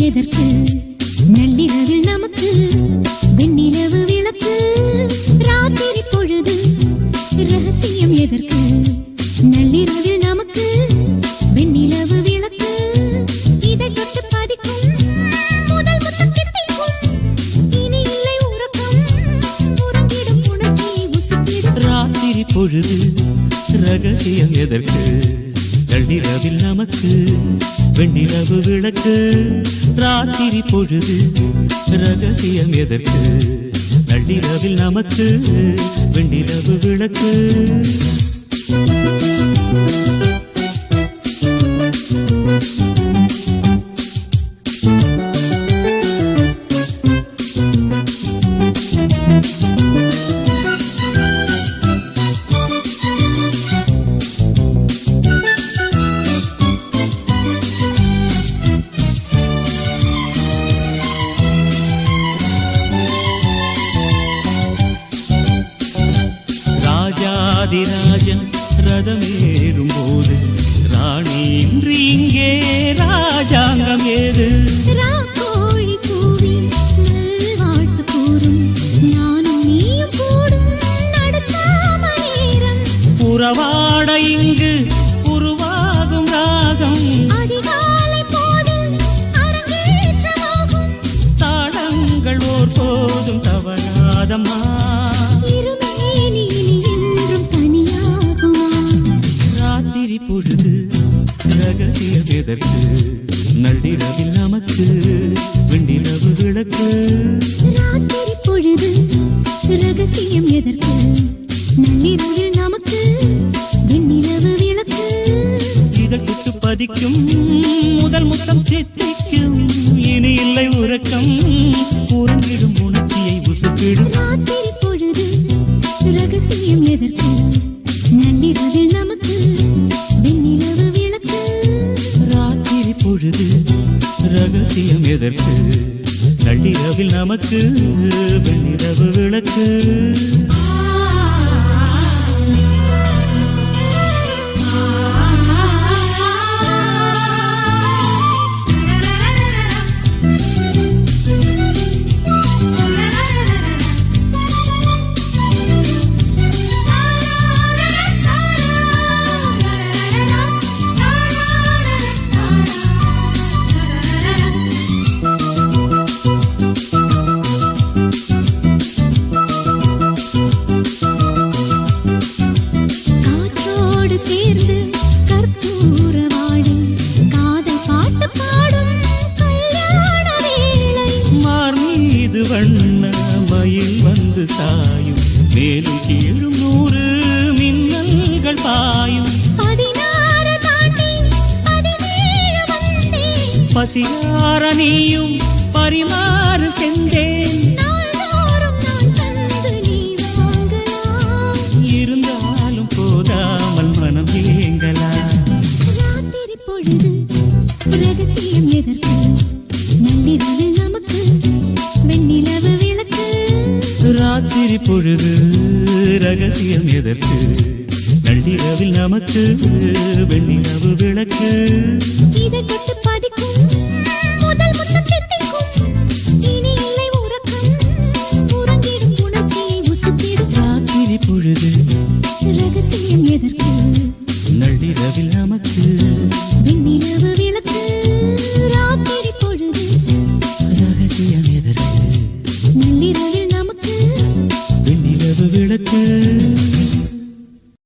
எதற்கு? நள்ளிரவில் நமக்கு வெண்ணிலவு விளக்கு. ராத்திரி பொழுது ரகசியம் எதற்கு? நள்ளிரவில் நமக்கு வெண்ணிலவு விளக்கு. இதை தொட்டு பதிக்கும் முதல் முத்தம் தித்திக்கும். இனி இல்லை உறக்கம் உறங்கிடும் உணர்ச்சி ராத்திரி பொழுது ரகசியம் எதற்கு? நள்ளிரவில் நமக்கு வெண்ணிலவு விளக்கு ராத்திரி பொழுது ரகசியம் எதற்கு நள்ளிரவில் நமக்கு வெண்ணிலவு விளக்கு ராஜாதிராஜன் ரதமேறும் போது ராணி இன்று இங்கே ராஜாங்கம் ஏது? உறவாட இங்கு உருவாகும் ராகம். தாளங்கள் ஓர் போதும் தவறாதம்மா. எதற்கு நள்ளிரவில் நமக்கு வெண்ணிலவு விளக்கு. ராத்திரி பொழுது ரகசியம் எதற்கு? நள்ளிரவில் நமக்கு வெண்ணிலவு விளக்கு. இதழ் தொட்டு பதிக்கும் முதல் முத்தம் சித்திக்கும். இனி இல்லை உறக்கம் உறங்கிடும் உணர்ச்சியை உசுப்பிடும். நள்ளிரவில் நமக்கு வெண்ணிலவு விளக்கு. பசியார நீயும் பரிமாறு சென்றேன். இருந்தாலும் போதாமல் மனம் ஏங்கலா ராத்திரி பொழுது ரகசியம் எதற்கு? நள்ளிரவில் நமக்கு வெண்ணிலவு விளக்கு. ராத்திரி பொழுது ரகசியம் எதற்கு? நள்ளிரவில் நமக்கு வெண்ணிலவு பொழுது